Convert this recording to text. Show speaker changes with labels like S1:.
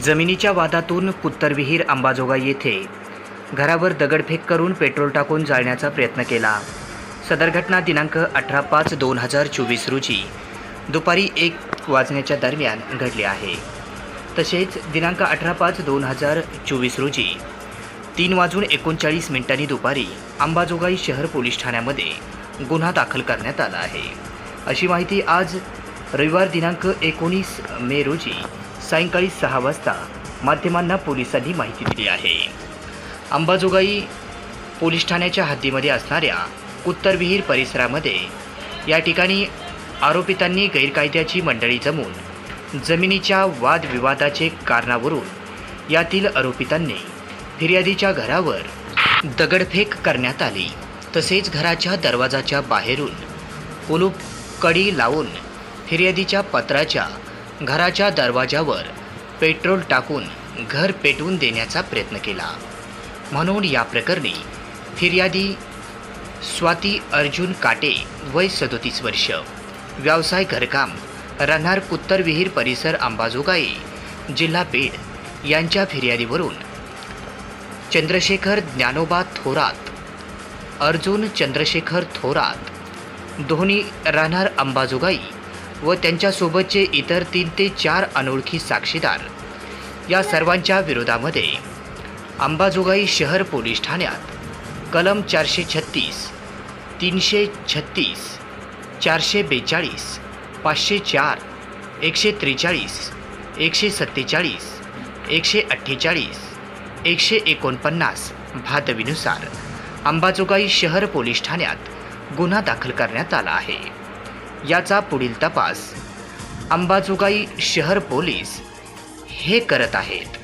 S1: जमिनीच्या वादातून पुत्तरविहीर अंबाजोगाई येथे. घरावर दगडफेक करून पेट्रोल टाकून जाळण्याचा प्रयत्न केला. सदर घटना दिनांक अठरा पाच दोन हजार चोवीस रोजी. दुपारी एक वाजण्याच्या दरम्यान घडली आहे. तसेच दिनांक अठरा पाच दोन हजार चोवीस रोजी. तीन वाजून एकोणचाळीस मिनिटांनी दुपारी अंबाजोगाई शहर पोलीस ठाण्यामध्ये गुन्हा दाखल करण्यात आला आहे. अशी माहिती आज रविवार दिनांक एकोणीस मे रोजी सायंकाळी सहा वाजता माध्यमांना पोलिसांनी माहिती दिली आहे. अंबाजोगाई पोलीस ठाण्याच्या हद्दीमध्ये असणाऱ्या उत्तरविहीर परिसरामध्ये या ठिकाणी आरोपितांनी गैरकायद्याची मंडळी जमून जमिनीच्या वादविवादाचे कारणावरून यातील आरोपितांनी फिर्यादीच्या घरावर दगडफेक करण्यात आली. तसेच घराच्या दरवाजाच्या बाहेरून कुलूप कडी लावून फिर्यादीच्या पत्राच्या घराच्या दरवाजावर पेट्रोल टाकून घर पेटवून देण्याचा प्रयत्न केला. म्हणून या प्रकरणी फिर्यादी स्वाती अर्जुन काटे वय सदोतीस वर्ष व्यवसाय घरकाम राहणार कुत्तरविहीर परिसर अंबाजोगाई जिल्हा बीड यांच्या फिर्यादीवरून चंद्रशेखर ज्ञानोबा थोरात अर्जुन चंद्रशेखर थोरात दोन्ही राहणार अंबाजोगाई व त्यांच्यासोबतचे इतर तीन ते चार अनोळखी साक्षीदार या सर्वांच्या विरोधामध्ये अंबाजोगाई शहर पोलीस ठाण्यात कलम चारशे छत्तीस तीनशे छत्तीस चारशे बेचाळीस पाचशे चार एकशे त्रेचाळीस एकशे सत्तेचाळीस एकशे अठ्ठेचाळीस एकशे एकोणपन्नास भादवीनुसार अंबाजोगाई शहर पोलीस ठाण्यात गुन्हा दाखल करण्यात आला आहे. याचा पुढील तपास. अंबाजोगाई शहर पोलीस हे करत आहेत.